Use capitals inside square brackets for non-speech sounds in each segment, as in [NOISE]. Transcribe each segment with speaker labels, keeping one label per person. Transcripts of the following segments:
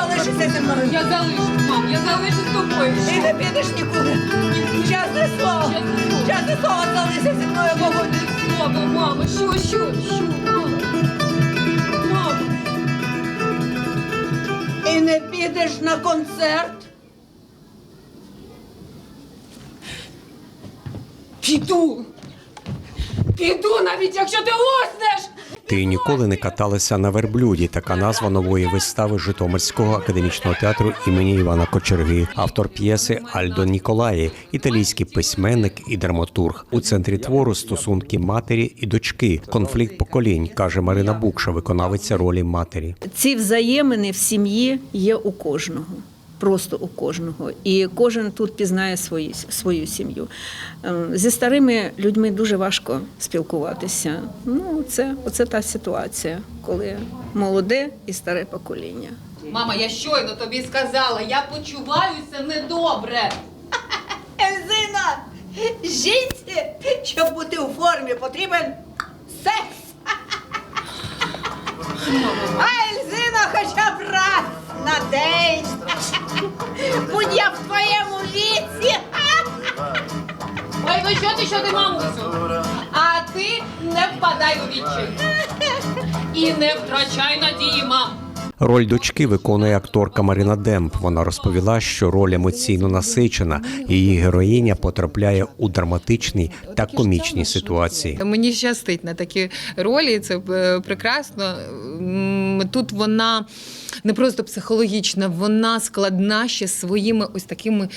Speaker 1: залишишся зі мною.
Speaker 2: Я залишусь, мам, я залишусь з тобою.
Speaker 1: І не підеш нікуди. Чесне слово. Чесне слово, залишися зі мною, Богу.
Speaker 2: Слово, мама, що, що, що, мама? Мама.
Speaker 1: І не підеш на концерт.
Speaker 2: Піду. Піду, навіть якщо ти уснеш.
Speaker 3: Ти ніколи не каталася на верблюді. Така назва нової вистави Житомирського академічного театру імені Івана Кочерги, автор п'єси Альдо Ніколаї, італійський письменник і драматург. У центрі твору стосунки матері і дочки, конфлікт поколінь, каже Марина Букша, виконавиця ролі матері.
Speaker 4: Ці взаємини в сім'ї є у кожного. Просто у кожного, і кожен тут пізнає свої, свою сім'ю. Ем, Зі старими людьми дуже важко спілкуватися. Ну, це оце та ситуація, коли молоде і старе покоління.
Speaker 2: Мама, я щойно тобі сказала, я почуваюся недобре. [LAUGHS]
Speaker 1: Ельзина, жінці, щоб бути у формі, потрібен секс. [LAUGHS] на день. [LAUGHS] Будь я в твоєму віці.
Speaker 2: Ой, ну що ти, що ти, мамусю? А ти не впадай у відчай. І не втрачай надії, мам.
Speaker 3: Роль дочки виконує акторка Марина Демп. Вона розповіла, що роль емоційно насичена. Її героїня потрапляє у драматичні та комічні ситуації.
Speaker 5: Мені щастить на такі ролі, це е, прекрасно. М, Тут вона не просто психологічна, вона складна ще своїми ось такими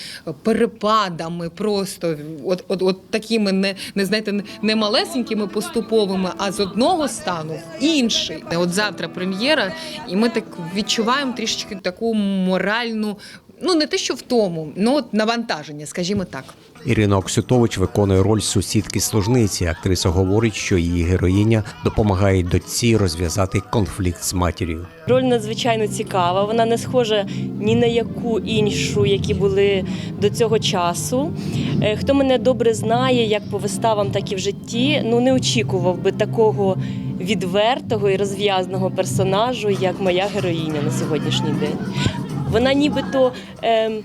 Speaker 5: перепадами, просто от, от, от такими не, не знаєте, не малесенькими поступовими, а з одного стану в інший. От завтра прем'єра, і ми так відчуваємо трішечки таку моральну. Ну, не те, що в тому, ну от навантаження, скажімо так.
Speaker 3: Ірина Оксютович виконує роль сусідки служниці. Актриса говорить, що її героїня допомагає дочці розв'язати конфлікт з матір'ю.
Speaker 6: Роль надзвичайно цікава. Вона не схожа ні на яку іншу, які були до цього часу. Е, Хто мене добре знає, як по виставам, так і в житті, ну не очікував би такого відвертого і розв'язного персонажу, як моя героїня на сьогоднішній день. Вона нібито. ем,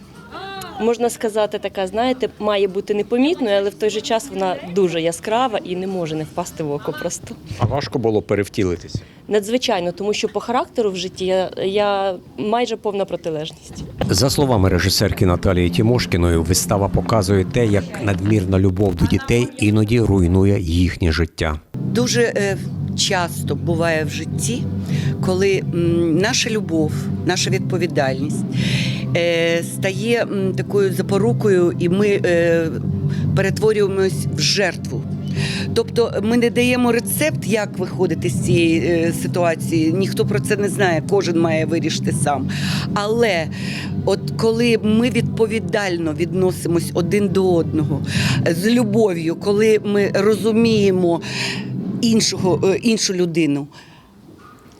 Speaker 6: Можна сказати, така, знаєте, має бути непомітною, але в той же час вона дуже яскрава і не може не впасти в око просто.
Speaker 3: А важко було перевтілитися.
Speaker 6: Надзвичайно, тому що по характеру в житті я, я майже повна протилежність.
Speaker 3: За словами режисерки Наталії Тімошкіної, вистава показує те, як надмірна любов до дітей іноді руйнує їхнє життя.
Speaker 7: Дуже е, часто буває в житті, коли наша любов, наша відповідальність е, стає такою запорукою, і ми е, перетворюємось в жертву. Тобто ми не даємо рецепт, як виходити з цієї е, ситуації. Ніхто про це не знає, кожен має вирішити сам. Але от коли ми відповідально відносимось один до одного з любов'ю, коли ми розуміємо іншого, іншу людину,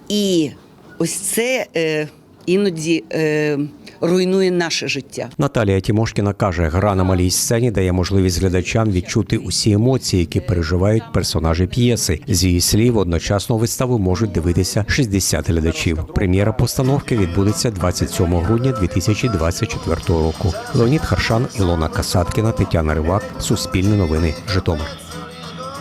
Speaker 7: і ось це е, іноді е, руйнує наше життя.
Speaker 3: Наталія Тімошкіна каже, гра на малій сцені дає можливість глядачам відчути усі емоції, які переживають персонажі п'єси. З її слів, одночасно виставу можуть дивитися 60 глядачів. Прем'єра постановки відбудеться 27 грудня 2024 року. Леонід Харшан, Ілона Касаткіна, Тетяна Ривак, Суспільне новини, Житомир.